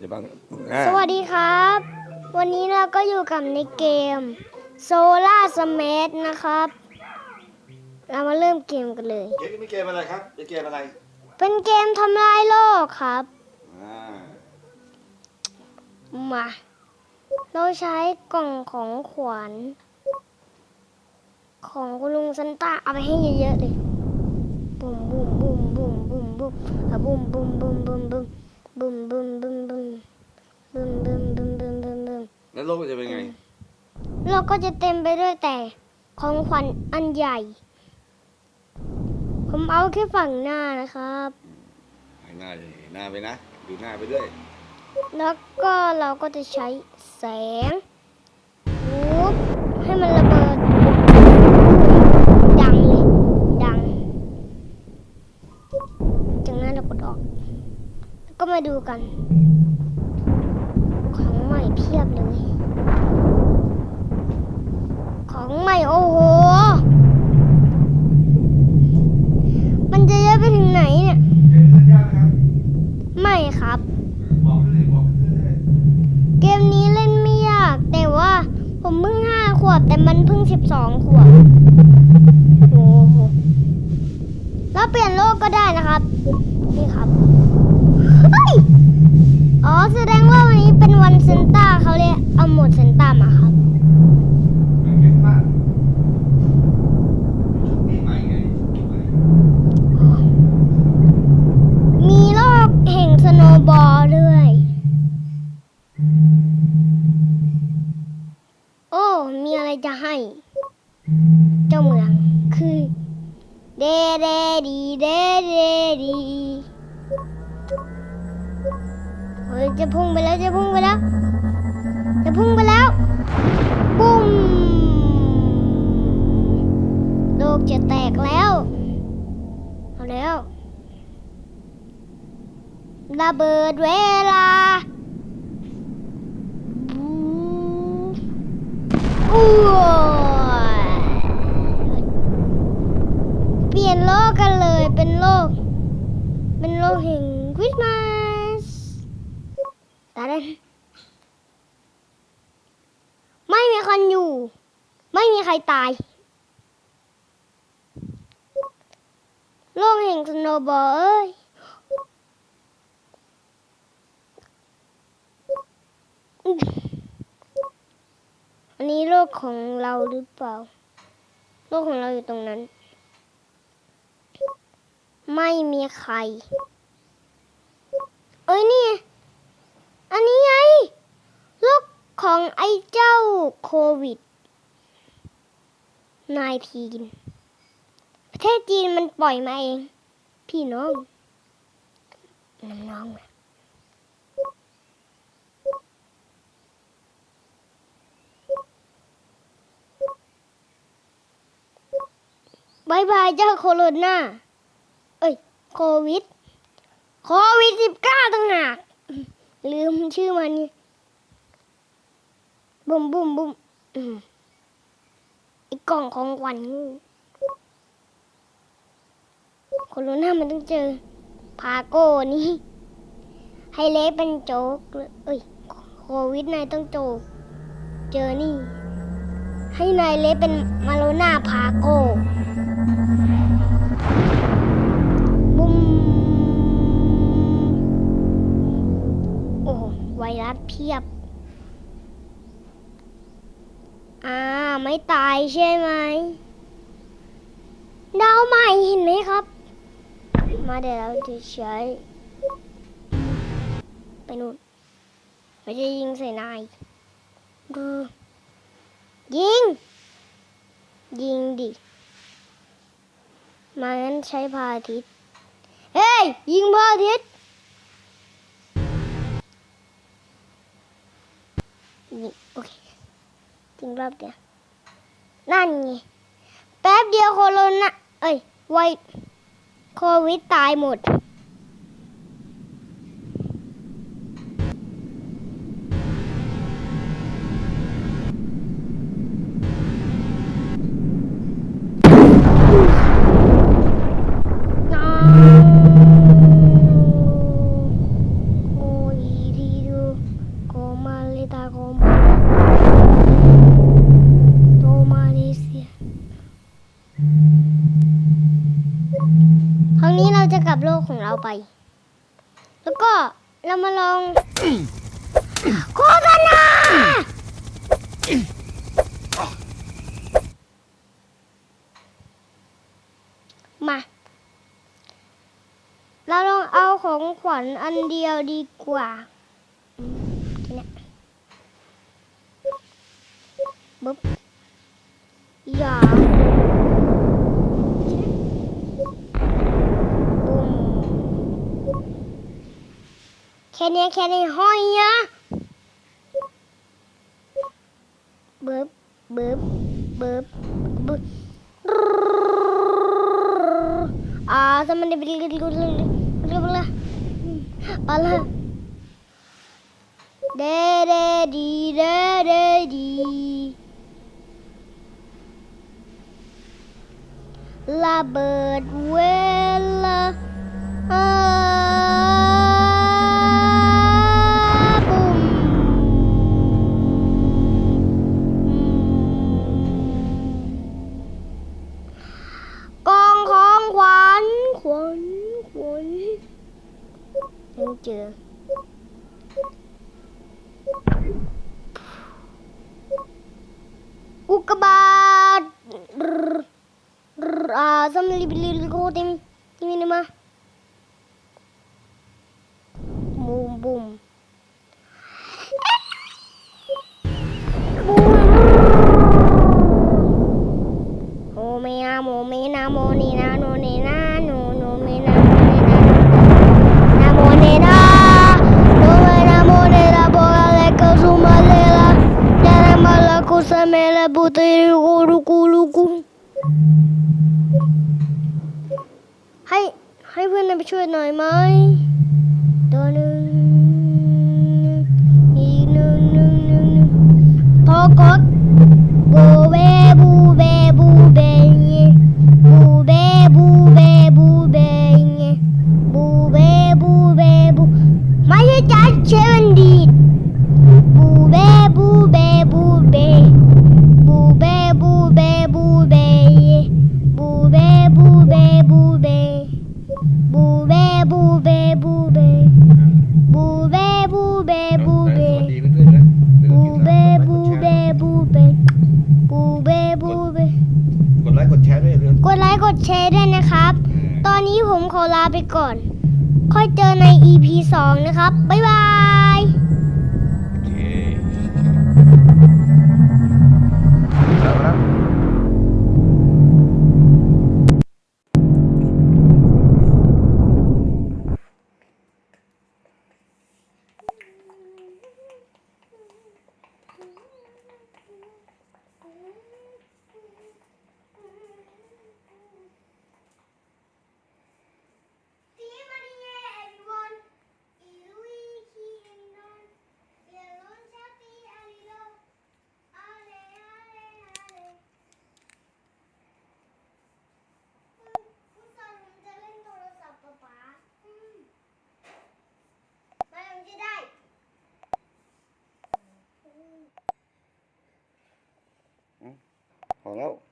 อย่าบังอ่าสวัสดีครับ วันนี้เราก็อยู่กับในเกม Solar Smash นะครับ เรามาเริ่มเกมกันเลย เกมนี้เกมอะไรครับเป็นเกมอะไรเป็นเกมทำลายโลกครับ อ่ามา เราใช้กล่องของขวัญของคุณลุงซันต้าเอาไปให้เยอะๆเลยบุ้มบุ้มบุ้มบุ้มบุ้มบุ้มอะบุ้มบุ้มบุ้มบุ้มบุ้ม บุ้มบุ้มบุ้มบุ้มบุ้มบุ้มบุ้มบุ้มบุ้มบุ้มแล้วโลกจะเป็นไงเราก็จะเต็มไปด้วยแต่ของขวัญอันใหญ่ ผมเอาแค่ฝั่งหน้านะครับให้หน้าเลยหน้าไปนะ ดูหน้าไปด้วย แล้วก็เราก็จะใช้แสงวูบให้มันระเบิด ดังเลย ดัง จากนั้นเรากดออก แล้วูกัน ของใหม่เพียบเลย ของใหม่โอ้โห มันจะเยอะไปถึงไหนเนี่ยไม่ครับเกมนี้เล่นไม่ยาก แต่ว่าผมเพิ่งห้าขวบแต่มันเพิ่งสิบสองขวบโอ้โหแล้วเปลี่ยนโลกก็ได้นะครับ นี่ครับ แสดงว่าวันนี้เป็นวันเซนต้าเขาเลยเอาหมดเซนต้ามาครับมีโลกแห่งสโนบอลด้วย โอ้ มีอะไรจะให้ เจ้าเมืองคือเดเดดีเดเดดี เฮ้ยจะพุ่งไปแล้วจะพุ่งไปแล้ว จะพุ่งไปแล้ว ปุ้มโลกจะแตกแล้วเอาแล้วระเบิดเวลาบูอ้เปลี่ยนโลกกันเลยเป็นโลก เป็นโลกแห่งคริสต์มาส ตาเดนไม่มีคนอยู่ ไม่มีใครตาย โลกแห่งสโนว์บอลเอ้ยอันนี้โลกของเราหรือเปล่า โลกของเราอยู่ตรงนั้น ไม่มีใคร เอ้ยนี่ อันนี้ไงโลกของไอ้เจ้าโควิด19ประเทศจีนมันปล่อยมาเอง พี่น้องน้องบายบายเจ้าโคโรนา เอ้ย โควิด โควิดสิบเก้าต่างหาก ลืมชื่อมันบุ้มบุ้มบุ้มอีกกล่องของขวัญงูโคโรนามันต้องเจอ พาโก้นี่ให้เละเป็นโจ๊กเอ้ยโควิดนายต้องโจก เจอนี่ ให้นายเละเป็นมาโลนาพาโก้ เพียบ อ่า ไม่ตายใช่ไหมดาวใหม่เห็นไหมครับ มาเดี๋ยวเราจะใช้ไปนู่นไม่จะยิงใส่นายดูยิง ยิงดิ มางั้นใช้พาทิตย์เฮ้ย ยิงพาทิตย์ นี่โอเคยิงรอบเดียว นั่นไง แป๊บเดียวโคโรนาเอ้ย ไวโควิดตายหมด ขวัญอันเดียวดีกว่าเนี่ยบึ๊บอย่าแค่นี้แค่นี้ห้อยนะบึ๊บบึ๊บบึ๊บบึ๊บอ่าสมันเดบิลกิลกิลกิลกิล Pala. Dede di dede di. La berdua çabuk gidin. O kadar. Ağzım libirlik o demin. Ama. 부들 고루고루고 하이 하이 분은 비추어 너의 마이 너는 이는 더꽃 ดแชร์ด้วยนะครับ ตอนนี้ผมขอลาไปก่อน ค่อยเจอใน EP 2 นะครับ บ๊ายบาย Hello.